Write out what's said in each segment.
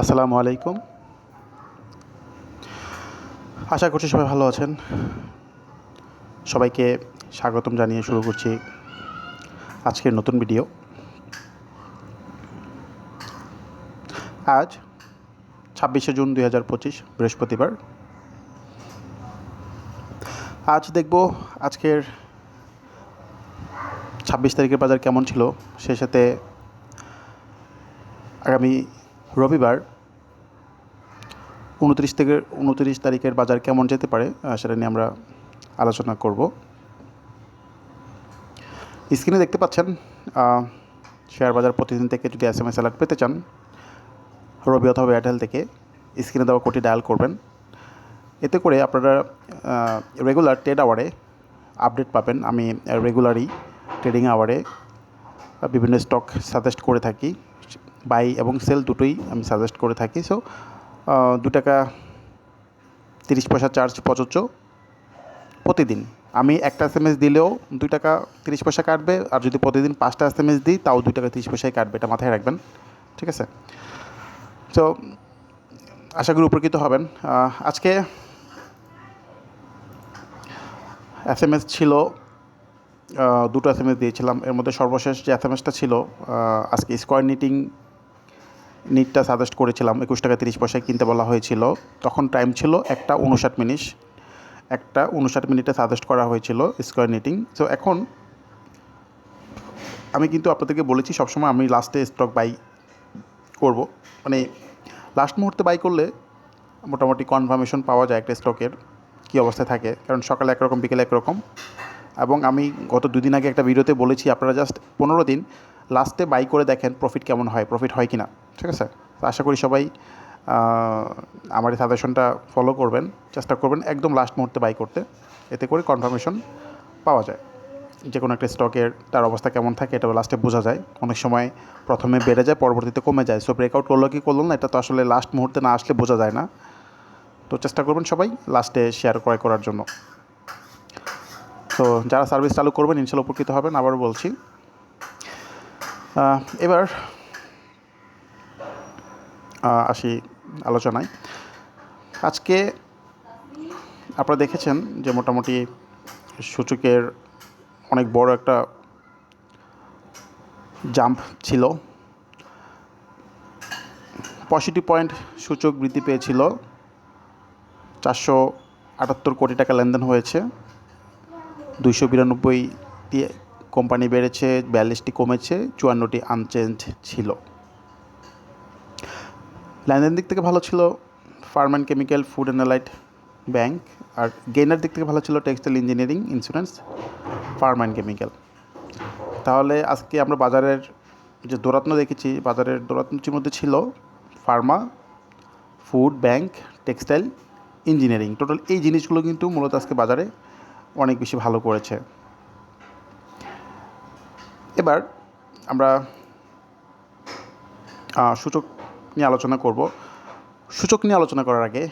আসসালামু আলাইকুম। আশা করছি সবাই ভালো আছেন। সবাইকে স্বাগতম জানিয়ে শুরু করছি আজকের নতুন ভিডিও। আজ ছাব্বিশে জুন দুই হাজার পঁচিশ, বৃহস্পতিবার। আজ দেখব আজকের ছাব্বিশ তারিখের বাজার কেমন ছিল, সে সাথে আগামী রবিবার উনত্রিশ থেকে উনত্রিশ তারিখের বাজার কেমন যেতে পারে সেটা নিয়ে আমরা আলোচনা করব। স্ক্রিনে দেখতে পাচ্ছেন শেয়ার বাজার প্রতিদিন থেকে যদি এস এম এস অ্যালার্ট পেতে চান, রবি অথবা এয়ারটেল থেকে স্ক্রিনে দেওয়া কোটি ডায়াল করবেন। এতে করে আপনারা রেগুলার ট্রেড আওয়ারে আপডেট পাবেন। আমি রেগুলারই ট্রেডিং আওয়ারে বিভিন্ন স্টক সাজেস্ট করে থাকি। বাই এবং সেল দুটোই আমি সাজেস্ট করে থাকি। সো দু টাকা তিরিশ পয়সা চার্জ প্রযোজ্য প্রতিদিন। আমি একটা এস এম এস দিলেও দুই টাকা তিরিশ পয়সা কাটবে আর যদি প্রতিদিন পাঁচটা এস এম এস দিই, তাও দুই টাকা তিরিশ পয়সায় কাটবে। এটা মাথায় রাখবেন, ঠিক আছে? তো আশা করি উপকৃত হবেন। আজকে এস এম এস ছিল দুটো এস এম এস দিয়েছিলাম। এর মধ্যে সর্বশেষ যে এস এম এসটা ছিল আজকে স্কোয়ার নিটিং নিটটা সাজেস্ট করেছিলাম, একুশ টাকা তিরিশ পয়সায় কিনতে বলা হয়েছিল। তখন টাইম ছিল একটা উনষাট মিনিট একটা উনষাট মিনিটে সাজেস্ট করা হয়েছিল স্কোয়ার নিটিং সো এখন আমি কিন্তু আপনাদেরকে বলেছি, সবসময় আমি লাস্টে স্টক বাই করব। মানে লাস্ট মুহূর্তে বাই করলে মোটামুটি কনফার্মেশন পাওয়া যায় একটা স্টকের কী অবস্থায় থাকে। কারণ সকালে একরকম, বিকেলে একরকম। এবং আমি গত দুদিন আগে একটা ভিডিওতে বলেছি, আপনারা জাস্ট পনেরো দিন লাস্টে বাই করে দেখেন প্রফিট কেমন হয় প্রফিট হয় কি না ঠিক আছে? আশা করি সবাই আমার এই সাজেশনটা ফলো করবেন, চেষ্টা করবেন একদম লাস্ট মুহূর্তে বাই করতে। এতে করে কনফার্মেশন পাওয়া যায়। যে কোনো একটা স্টকের তার অবস্থা কেমন থাকে, এটা লাস্টে বোঝা যায়। অনেক সময় প্রথমে বেড়ে যায়, পরবর্তীতে কমে যায়। সো ব্রেকআউট করল কি করল না, এটা তো আসলে লাস্ট মুহূর্তে না আসলে বোঝা যায় না। তো চেষ্টা করবেন সবাই লাস্টে শেয়ার ক্রয় করার জন্য। তো যারা সার্ভিস চালু করবেন, ইনশাল্লাহ উপকৃত হবেন, আবারও বলছি। এবার আসি আলোচনায়। আজকে আপনারা দেখেছেন যে মোটামুটি সূচকের অনেক বড় একটা জাম্প ছিল। পঁয়ষট্টি পয়েন্ট সূচক বৃদ্ধি পেয়েছিল। চারশো আটাত্তর কোটি টাকা লেনদেন হয়েছে। দুইশো বিরানব্বইটি কোম্পানি বেড়েছে, বিয়াল্লিশটি কমেছে, চুয়ান্নটি আনচেঞ্জ ছিল। লেনদেন দিক থেকে ভালো ছিল pharm and chemical, food and allied bank, R gainer দিক থেকে ভালো ছিল textile engineering insurance pharm and chemical. তাহলে আজকে আমরা বাজারের যে দৌরাত্ম দেখেছি, বাজারের দৌরাত্মটির মধ্যে ছিল pharma, food, bank, textile, engineering. Total এই জিনিসগুলো কিন্তু মূলত আজকে বাজারে অনেক বেশি ভালো করেছে। এবার আমরা সূচক নিয়ে আলোচনা করব। সূচক নিয়ে আলোচনা করার আগে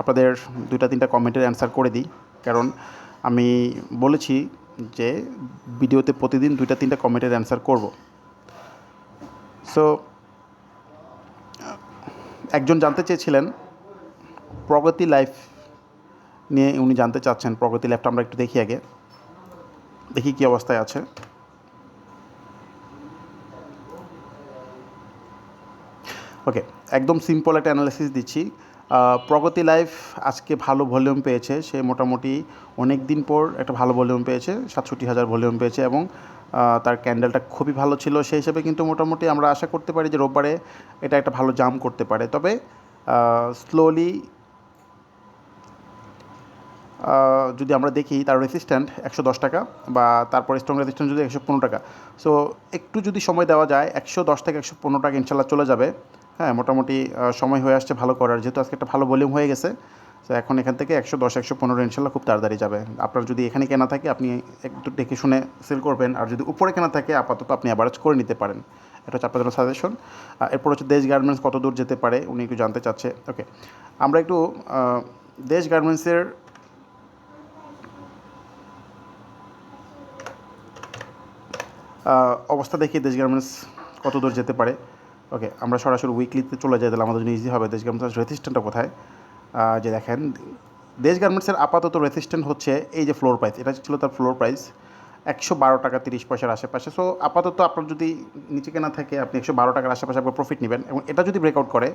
আপনাদের দুইটা, তিনটা কমেন্টের অ্যান্সার করে দিই। কারণ আমি বলেছি যে ভিডিওতে প্রতিদিন দুইটা, তিনটা কমেন্টের অ্যান্সার করব। সো একজন জানতে চেয়েছিলেন, প্রগতি লাইফ নিয়ে উনি জানতে চাচ্ছেন। প্রগতি লাইফটা আমরা একটু দেখি আগে। দেখি কী অবস্থায় আছে। ওকে একদম সিম্পল একটা অ্যানালিসিস দিচ্ছি। প্রগতি লাইফ আজকে ভালো ভলিউম পেয়েছে। সে মোটামুটি অনেক দিন পর একটা ভালো ভলিউম পেয়েছে, সাতষট্টি হাজার ভলিউম পেয়েছে এবং তার ক্যান্ডেলটা খুবই ভালো ছিল। সেই হিসেবে কিন্তু মোটামুটি আমরা আশা করতে পারি যে রোববারে এটা একটা ভালো জাম করতে পারে। তবে স্লোলি যদি আমরা দেখি তার রেসিস্ট্যান্ট একশো দশ টাকা বা তারপরে স্ট্রং রেসিস্ট্যান্ট যদি একশো পনেরো টাকা। সো একটু যদি সময় দেওয়া যায়, একশো দশ থেকে একশো পনেরো টাকা ইনশাল্লাহ চলে যাবে। হ্যাঁ মোটামুটি সময় হয়ে আসছে ভালো করার, যেহেতু আজকে একটা ভালো ভলিউম হয়ে গেছে। তো এখন এখান থেকে একশো দশ, একশো পনেরো ইনশাল্লাহ খুব তাড়াতাড়ি যাবে। আপনার যদি এখানে কেনা থাকে, আপনি একটু দেখে শুনে সেল করবেন। আর যদি উপরে কেনা থাকে, আপাতত আপনি অ্যাভারেজ করে নিতে পারেন। এটা হচ্ছে আপনার সাজেশন এরপর হচ্ছে দেশ গার্মেন্টস কত দূর যেতে পারে, উনি একটু জানতে চাচ্ছে। ওকে আমরা একটু দেশ গার্মেন্টসের অবস্থা দেখি দেশ গার্মেন্টস কত দূর যেতে পারে। ওকে আমরা সরাসরি উইকলিতে চলে যাই, তাহলে আমাদের জন্য ইজি হবে। দেশ গার্মেন্টস রেজিস্ট্যান্টটা কোথায়? যে দেখেন, দেশ গার্মেন্টসের আপাতত রেজিস্ট্যান্ট হচ্ছে এই যে ফ্লোর প্রাইস এটা ছিল তার ফ্লোর প্রাইস একশো বারো টাকা তিরিশ পয়সার আশেপাশে। সো আপাতত আপনার যদি নিচে কেনা থাকে, আপনি একশো বারো টাকার আশেপাশে আপনার প্রফিট নেবেন। এবং এটা যদি ব্রেকআউট করে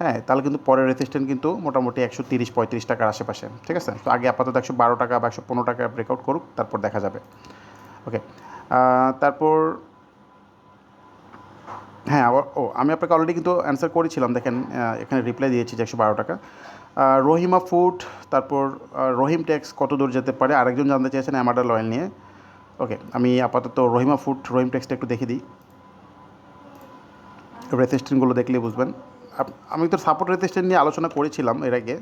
হ্যাঁ তাহলে কিন্তু পরের রেজিস্ট্যান্ট কিন্তু মোটামুটি একশো তিরিশ পঁয়ত্রিশ টাকার আশেপাশে। ঠিক আছে? তো আগে আপাতত একশো বারো টাকা বা একশো পনেরো টাকা ব্রেকআউট করুক, তারপর দেখা যাবে। ওকে তারপর হ্যাঁ ও, আমি আপনাকে অলরেডি কিন্তু অ্যান্সার করেছিলাম, দেখেন এখানে রিপ্লাই দিয়েছি যে একশো বারো টাকা। রহিমা ফুড তারপর রহিম ট্যাক্স কত দূর যেতে পারে? আরেকজন জানতে চেয়েছেন অ্যামাডাল অয়েল নিয়ে। ওকে আমি আপাতত রহিমা ফুড রহিম ট্যাক্সটা একটু দেখে দিই। রেজিস্ট্রেন্টগুলো দেখলে বুঝবেন। আমি তো সাপোর্ট রেজিস্ট্রেন্ট নিয়ে আলোচনা করেছিলাম এর আগে।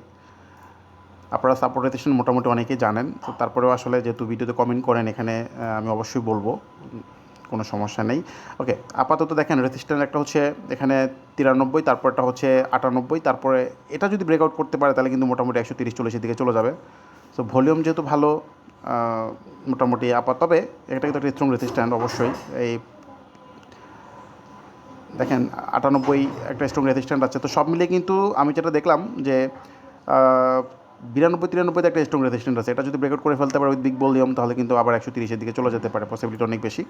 আপনারা সাপোর্ট রেজিস্ট্রেন্ট মোটামুটি অনেকেই জানেন। তো তারপরেও আসলে যেহেতু ভিডিওতে কমেন্ট করেন, এখানে আমি অবশ্যই বলব। কোনো সমস্যা নেই। ওকে আপাতত দেখেন রেজিস্ট্যান্ট একটা হচ্ছে এখানে তিরানব্বই, তারপরটা হচ্ছে আটানব্বই। তারপরে এটা যদি ব্রেকআউট করতে পারে, তাহলে কিন্তু মোটামুটি একশো তিরিশ চল্লিশের দিকে চলে যাবে। সো ভলিউম যেহেতু ভালো মোটামুটি আপাত, তবে এটা কিন্তু একটা স্ট্রং রেজিস্ট্যান্ট অবশ্যই। এই দেখেন, আটানব্বই একটা স্ট্রং রেজিস্ট্যান্ট আছে। তো সব মিলিয়ে কিন্তু আমি যেটা দেখলাম যে বিরানব্বই, তিরানব্বইতে একটা স্ট্রং রেজিস্ট্যান্ট আছে। এটা যদি ব্রেকআউট করে ফেলতে পারে উইথ বিগ ভলিউম তাহলে কিন্তু আবার একশো তিরিশের দিকে চলে যেতে পারে পসিবিলিটি অনেক বেশি।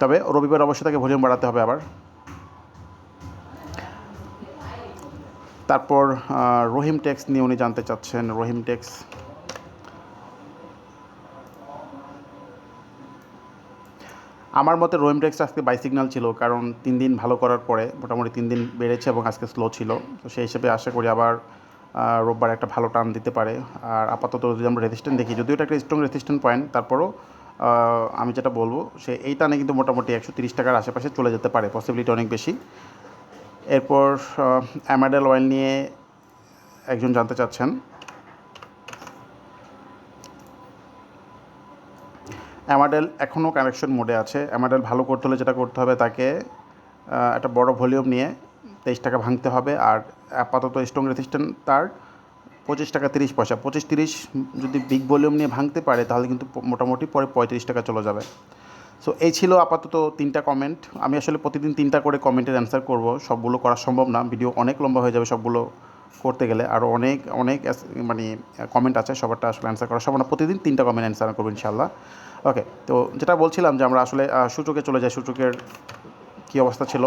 তবে রবিবার অবশ্যই তাকে ভলিউম বাড়াতে হবে আবার। তারপর রহিম ট্যাক্স নিয়ে উনি জানতে চাচ্ছেন। রহিম ট্যাক্স আমার মতে রহিম ট্যাক্স আজকে বাই সিগন্যাল ছিল, কারণ তিন দিন ভালো করার পরে মোটামুটি তিন দিন বেড়েছে এবং আজকে স্লো ছিল। তো সেই হিসেবে আশা করি আবার রোববার একটা ভালো টান দিতে পারে। আর আপাতত যদি আমরা রেজিস্ট্যান্ট দেখি, যদিও এটা একটা স্ট্রং রেজিস্ট্যান্ট পয়েন্ট তারপরও আমি যেটা বলব, সে এই টানে কিন্তু মোটামুটি একশো তিরিশ টাকার আশেপাশে চলে যেতে পারে পসিবিলিটি অনেক বেশি। এরপর অ্যামাডেল অয়েল নিয়ে একজন জানতে চাচ্ছেন। অ্যামাডেল এখনও কানেকশন মোডে আছে। অ্যামাডেল ভালো করতে হলে যেটা করতে হবে, তাকে একটা বড় ভলিউম নিয়ে তেইশ টাকা ভাঙতে হবে। আর আপাতত স্ট্রং রেজিস্ট্যান্ট তার পঁচিশ টাকা তিরিশ পয়সা। পঁচিশ তিরিশ যদি বিগ ভলিউম নিয়ে ভাঙতে পারে, তাহলে কিন্তু মোটামুটি পরে পঁয়ত্রিশ টাকা চলে যাবে। সো এই ছিল আপাতত তিনটা কমেন্ট আমি আসলে প্রতিদিন তিনটা করে কমেন্টের অ্যান্সার করব। সবগুলো করা সম্ভব না। ভিডিও অনেক লম্বা হয়ে যাবে সবগুলো করতে গেলে। আরও অনেক অনেক মানে কমেন্ট আছে, সবারটা আসলে অ্যান্সার করা সম্ভব না। প্রতিদিন তিনটা কমেন্ট অ্যান্সার করব ইনশাল্লাহ ওকে তো যেটা বলছিলাম যে আমরা আসলে সূচকে চলে যাই। সূচকের কী অবস্থা ছিল?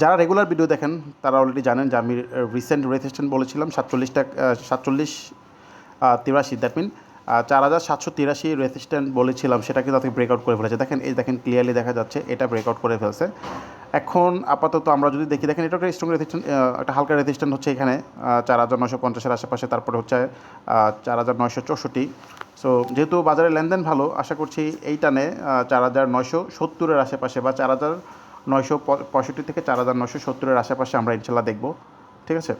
যারা রেগুলার ভিডিও দেখেন, তারা অলরেডি জানেন যে আমি রিসেন্ট রেজিস্ট্যান্ট বলেছিলাম সাতচল্লিশ টাকা সাতচল্লিশ তিরাশি দ্যাট মিন চার হাজার সাতশো তিরাশি রেজিস্ট্যান্ট বলেছিলাম, সেটা কিন্তু তাকে ব্রেকআউট করে ফেলেছে। দেখেন, এই দেখেন ক্লিয়ারলি দেখা যাচ্ছে, এটা ব্রেকআউট করে ফেলছে। এখন আপাতত আমরা যদি দেখি, দেখেন, এটা একটা স্ট্রং রেজিস্ট্যান্ট একটা হালকা রেজিস্ট্যান্ট হচ্ছে এখানে চার হাজার নশো পঞ্চাশের আশেপাশে, তারপরে হচ্ছে চার হাজার নয়শো চৌষট্টি। সো যেহেতু বাজারে লেনদেন ভালো, আশা করছি এই টানে চার হাজার নয়শো সত্তরের আশেপাশে বা চার হাজার নয়শো পঁয়ষট্টি থেকে চার হাজার নয়শো সত্তরের আশেপাশে আমরা ইনশাল্লাহ দেখব। ঠিক আছে?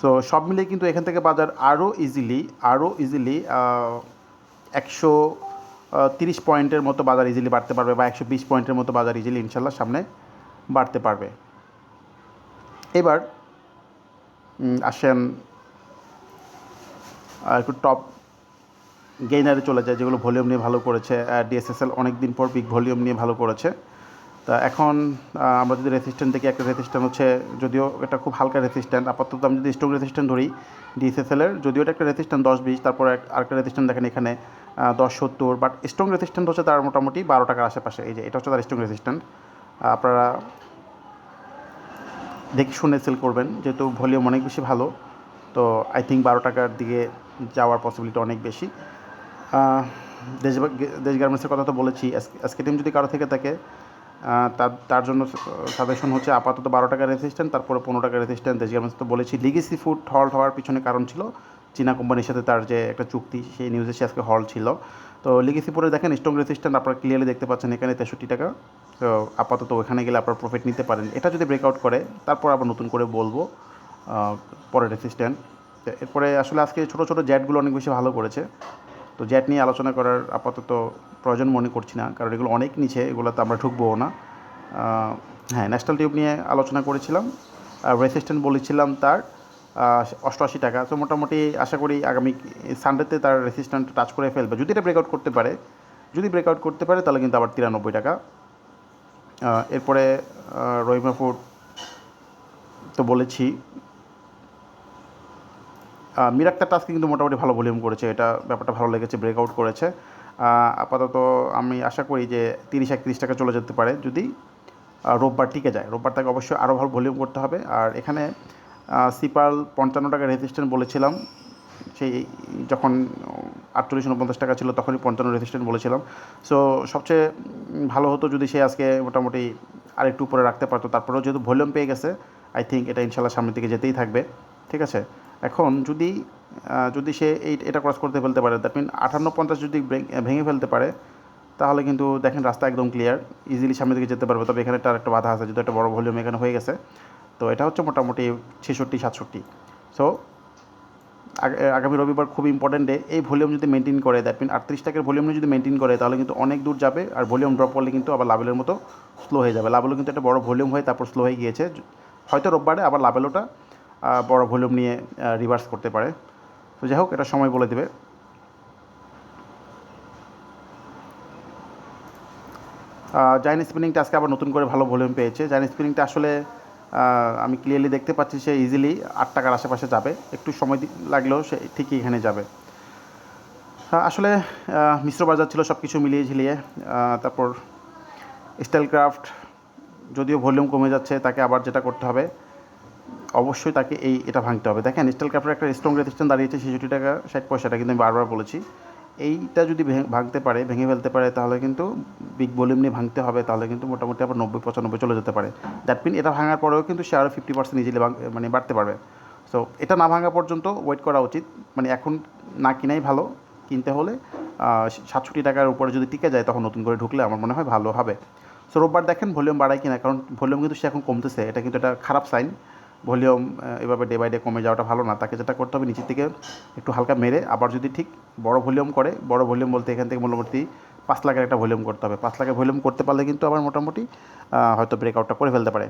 সো সব মিলিয়ে কিন্তু এখান থেকে বাজার আরও ইজিলি আরও ইজিলি একশো তিরিশ পয়েন্টের মতো বাজার ইজিলি বাড়তে পারবে বা একশো বিশ পয়েন্টের মতো বাজার ইজিলি ইনশাল্লাহ সামনে বাড়তে পারবে। এবার আসেন একটু টপ গেইনারে চলে যায়, যেগুলো ভলিউম নিয়ে ভালো করেছে। ডিএসএসএল অনেক দিন পর বিগ ভলিউম নিয়ে ভালো করেছে। তা এখন আমরা যদি রেসিস্ট্যান্ট দেখি, একটা রেসিস্ট্যান্ট হচ্ছে যদিও এটা খুব হালকা রেসিস্ট্যান্ট আপাতত আমি যদি স্ট্রং রেসিস্ট্যান্ট ধরি ডিএসএসএলের যদিও এটা একটা রেসিস্ট্যান্ট দশ বিশ, তারপর আরেকটা রেসিস্ট্যান্ট দেখেন এখানে দশ সত্তর বাট স্ট্রং রেসিস্ট্যান্ট হচ্ছে তার মোটামুটি বারো টাকার আশেপাশে। এই যে, এটা হচ্ছে তার স্ট্রং রেসিস্ট্যান্ট আপনারা দেখে শুনে সেল করবেন, যেহেতু ভলিউম অনেক বেশি ভালো। তো আই থিঙ্ক বারো টাকার দিকে যাওয়ার পসিবিলিটি অনেক বেশি। দেশ দেশ গার্মেন্টসের কথা তো বলেছি। এসকে টিম যদি কারও থেকে থাকে তার তার জন্য সাজেশন হচ্ছে আপাতত বারো টাকা রেজিস্ট্যান্ট তারপরে পনেরো টাকা রেজিস্ট্যান্ট দেশ গার্মেন্টস তো বলেছি লিগেসি ফুড হল্ট হওয়ার পিছনে কারণ ছিল চীনা কোম্পানির সাথে তার যে একটা চুক্তি, সেই নিউজে সে আজকে হল ছিল। তো লিগেসি ফুডে দেখেন স্ট্রং রেজিস্ট্যান্ট আপনারা ক্লিয়ারলি দেখতে পাচ্ছেন এখানে তেষট্টি টাকা। তো আপাতত ওখানে গেলে আপনার প্রফিট নিতে পারেন। এটা যদি ব্রেকআউট করে, তারপর আবার নতুন করে বলব। আহ, পরে রেজিস্ট্যান্ট এরপরে আসলে আজকে ছোটো ছোটো জ্যাটগুলো অনেক বেশি ভালো করেছে। তো জ্যাট নিয়ে আলোচনা করার আপাতত প্রয়োজন মনে করছি না কারণ এগুলো অনেক নিচে এগুলোতে আমরা ঢুকবো না। হ্যাঁ ন্যাশনাল টিউব নিয়ে আলোচনা করেছিলাম। আর রেসিস্ট্যান্ট বলেছিলাম তার অষ্টআশি টাকা। তো মোটামুটি আশা করি আগামী সানডেতে তার রেসিস্ট্যান্ট টাচ করে ফেলবে। যদি এটা ব্রেকআউট করতে পারে যদি ব্রেকআউট করতে পারে তাহলে কিন্তু আবার তিরানব্বই টাকা। এরপরে আহ, রহিমা ফুড তো বলেছি আহ, মিরাক্তারটা আজকে কিন্তু মোটামুটি ভালো ভলিউম করেছে এটা ব্যাপারটা ভালো লেগেছে ব্রেকআউট করেছে। আপাতত আমি আশা করি যে তিরিশ একত্রিশ টাকা চলে যেতে পারে যদি রোববার টিকে যায়। রোববার তাকে অবশ্যই আরও ভালো ভলিউম করতে হবে। আর এখানে সিপাল পঞ্চান্ন টাকা রেজিস্ট্যান্ট বলেছিলাম সেই যখন আটচল্লিশ উনপঞ্চাশ টাকা ছিল তখনই পঞ্চান্ন রেজিস্ট্যান্ট বলেছিলাম। সো সবচেয়ে ভালো হতো যদি সে আজকে মোটামুটি আরেকটু উপরে রাখতে পারতো। তারপরেও যেহেতু ভলিউম পেয়ে গেছে আই থিঙ্ক এটা ইনশাল্লাহ সামনের দিকে যেতেই থাকবে। ঠিক আছে? এখন যদি যদি সে এই, এটা ক্রস করতে ফেলতে পারে দ্যাট মিন আটান্ন পঞ্চাশ যদি ভেঙে ফেলতে পারে, তাহলে কিন্তু দেখেন রাস্তা একদম ক্লিয়ার ইজিলি সামনের দিকে যেতে পারবে। তবে এখানে তার একটা বাধা আছে, যেহেতু একটা বড় ভলিউম এখানে হয়ে গেছে। তো এটা হচ্ছে মোটামুটি ছেষট্টি, সাতষট্টি। সো আগামী রবিবার খুব ইম্পর্টেন্ট ডে এই ভলিউম যদি মেনটেন করে দ্যাট মিন আটত্রিশ টাকার ভলিউম যদি মেনটেন করে, তাহলে কিন্তু অনেক দূর যাবে, আর ভলিউম ড্রপ করলে কিন্তু আবার লাভেলের মতো স্লো হয়ে যাবে। লাভেলও কিন্তু একটা বড় ভলিউম হয়ে, তারপর স্লো হয়ে গিয়েছে। হয়তো রোববারে আবার লাভেলোটা বড় ভলিউম নিয়ে রিভার্স করতে পারে। তো যাই হোক, এটা সময় বলে দেবে। জাইন স্পিনিংটা আজকে আবার নতুন করে ভালো ভলিউম পেয়েছে। জাইন স্পিনিংটা আসলে আমি ক্লিয়ারলি দেখতে পাচ্ছি সে ইজিলি আট টাকার আশেপাশে যাবে। একটু সময় লাগলেও সে ঠিকই এখানে যাবে। আসলে মিশ্র বাজার ছিল সব কিছু মিলিয়ে ঝিলিয়ে। তারপর স্টাইল ক্রাফট যদিও ভলিউম কমে যাচ্ছে, তাকে আবার যেটা করতে হবে অবশ্যই তাকে এই, এটা ভাঙতে হবে। দেখেন স্টাইল ক্রাফটের একটা স্ট্রং রেজিস্ট্যান্স দাঁড়িয়েছে, ছেষট্টি টাকা, ষাট পয়সাটা কিন্তু আমি বারবার বলেছি। এইটা যদি ভেঙে- ভাঙতে পারে, ভেঙে ফেলতে পারে, তাহলে কিন্তু বিগ ভলিউম নিয়ে ভাঙতে হবে, তাহলে কিন্তু মোটামুটি আবার নব্বই, পঁচানব্বই চলে যেতে পারে। দ্যাট মিন এটা ভাঙার পরেও কিন্তু সে আরও ফিফটি পার্সেন্ট ইজিলি মানে বাড়তে পারবে। সো এটা না ভাঙা পর্যন্ত ওয়েট করা উচিত। মানে এখন না কিনাই ভালো, কিনতে হলে সাতষট্টি টাকার উপরে যদি টিকে যায়, তখন নতুন করে ঢুকলে আমার মনে হয় ভালো হবে। সো রোববার দেখেন ভলিউম বাড়ায় কিনা, কারণ ভলিউম কিন্তু সে এখন কমতেছে, এটা কিন্তু একটা খারাপ সাইন ভলিউম এভাবে ডে বাই ডে কমে যাওয়াটা ভালো না। তাকে যেটা করতে হবে, নিচের থেকে একটু হালকা মেরে আবার যদি ঠিক বড় ভলিউম করে, বড় ভলিউম বলতে এখান থেকে মোটামুটি পাঁচ লাখের একটা ভলিউম করতে হবে। পাঁচ লাখের ভলিউম করতে পারলে কিন্তু আবার মোটামুটি হয়তো ব্রেকআউটটা করে ফেলতে পারে।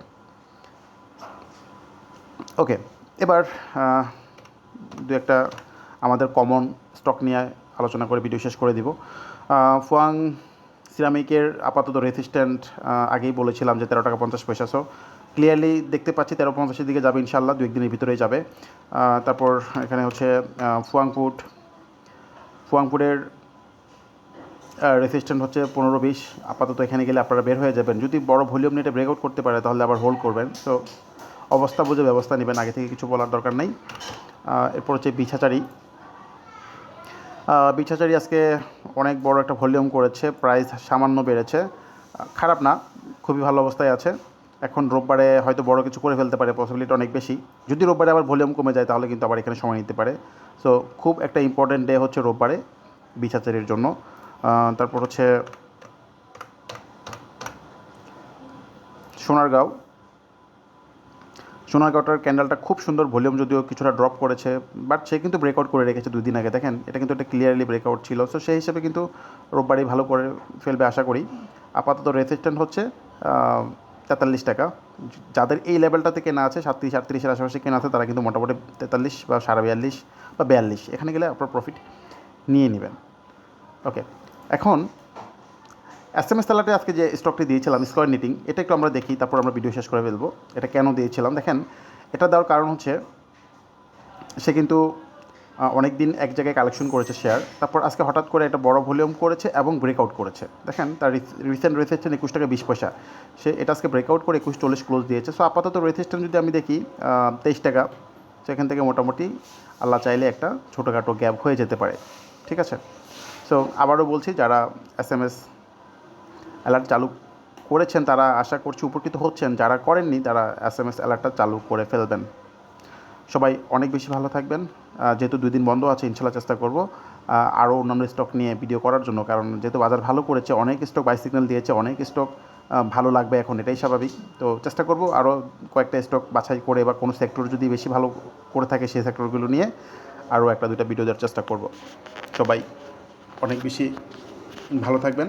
ওকে এবার দু একটা আমাদের কমন স্টক নিয়ে আলোচনা করে ভিডিও শেষ করে দিব। ফুয়াং সিরামিকের আপাতত রেসিস্ট্যান্ট আগেই বলেছিলাম যে তেরো টাকা পঞ্চাশ পয়সা। সো ক্লিয়ারলি দেখতে পাচ্ছি তেরো পঞ্চাশের দিকে যাবে ইনশাল্লাহ দু একদিনের ভিতরেই যাবে। তারপর এখানে হচ্ছে ফুয়াংপুট। ফুয়াংপুরের রেসিস্ট্যান্ট হচ্ছে পনেরো বিশ। আপাতত এখানে গেলে আপনারা বের হয়ে যাবেন। যদি বড় ভলিউম নিয়ে ব্রেকআউট করতে পারে, তাহলে আবার হোল্ড করবেন। তো অবস্থা বুঝে ব্যবস্থা নেবেন, আগে থেকে কিছু বলার দরকার নেই। এরপর হচ্ছে বিছাচারি। বিছাচারি আজকে অনেক বড় একটা ভলিউম করেছে, প্রাইস সামান্য বেড়েছে। খারাপ না, খুবই ভালো অবস্থায় আছে। এখন রোববারে হয়তো বড় কিছু করে ফেলতে পারে পসিবিলিটি অনেক বেশি। যদি রোববারে আবার ভলিউম কমে যায়, তাহলে কিন্তু আবার এখানে সময় নিতে পারে। সো খুব একটা ইম্পর্ট্যান্ট ডে হচ্ছে রোববারে বিছাচারির জন্য। তারপর হচ্ছে সোনারগাঁও। সোনারগাঁওটার ক্যান্ডেলটা খুব সুন্দর ভলিউম যদিও কিছুটা ড্রপ করেছে বাট সে কিন্তু ব্রেকআউট করে রেখেছে দুই দিন আগে। দেখেন, এটা কিন্তু একটা ক্লিয়ারলি ব্রেকআউট ছিল। সো সেই হিসেবে কিন্তু রোববারই ভালো করে ফেলবে আশা করি। আপাতত রেসিস্ট্যান্ট হচ্ছে তেতাল্লিশ টাকা। যাদের এই লেভেলটাতে কেনা আছে, সাতত্রিশ, আটত্রিশের আশেপাশে কেনা আছে, তারা কিন্তু মোটামুটি তেতাল্লিশ বা সাড়ে বিয়াল্লিশ বা বিয়াল্লিশ, এখানে গেলে আপনার প্রফিট নিয়ে নেবেন। ওকে এখন এস এম এস তালাটে আজকে যে স্টকটি দিয়েছিলাম স্কোয়ার নিটিং এটা একটু আমরা দেখি, তারপর আমরা ভিডিও শেষ করে ফেলব। এটা কেন দিয়েছিলাম? দেখেন, এটা দেওয়ার কারণ হচ্ছে, সে কিন্তু অনেক দিন এক জায়গায় কালেকশন করেছে শেয়ার তারপর আজকে হঠাৎ করে একটা বড় ভলিউম করেছে এবং ব্রেকআউট করেছে। দেখেন, তার রিসেন্ট রেসিস্ট্যান্ট একুশ টাকা বিশ পয়সা। সে, এটা আজকে ব্রেকআউট করে একুশ চল্লিশ ক্লোজ দিয়েছে। সো আপাতত রেসিস্ট্যান্ট যদি আমি দেখি তেইশ টাকা, সেখান থেকে মোটামুটি আল্লাহ চাইলে একটা ছোটোখাটো গ্যাপ হয়ে যেতে পারে। ঠিক আছে? সো আবারও বলছি, যারা এস এম এস অ্যালার্ট চালু করেছেন তারা আশা করছি উপকৃত হচ্ছেন। যারা করেননি, তারা এস এম এস অ্যালার্টটা চালু করে ফেলবেন। সবাই অনেক বেশি ভালো থাকবেন। যেহেতু দুই দিন বন্ধ আছে, ইনশাল্লাহ চেষ্টা করব আরও অন্যান্য স্টক নিয়ে ভিডিও করার জন্য। কারণ যেহেতু বাজার ভালো করেছে, অনেক স্টক বাই সিগন্যাল দিয়েছে, অনেক স্টক ভালো লাগবে এখন, এটাই স্বাভাবিক। তো চেষ্টা করব আরও কয়েকটা স্টক বাছাই করে বা কোনো সেক্টর যদি বেশি ভালো করে থাকে সেই সেক্টরগুলো নিয়ে আরও একটা দুটা ভিডিও দেওয়ার চেষ্টা করব। সবাই অনেক বেশি ভালো থাকবেন।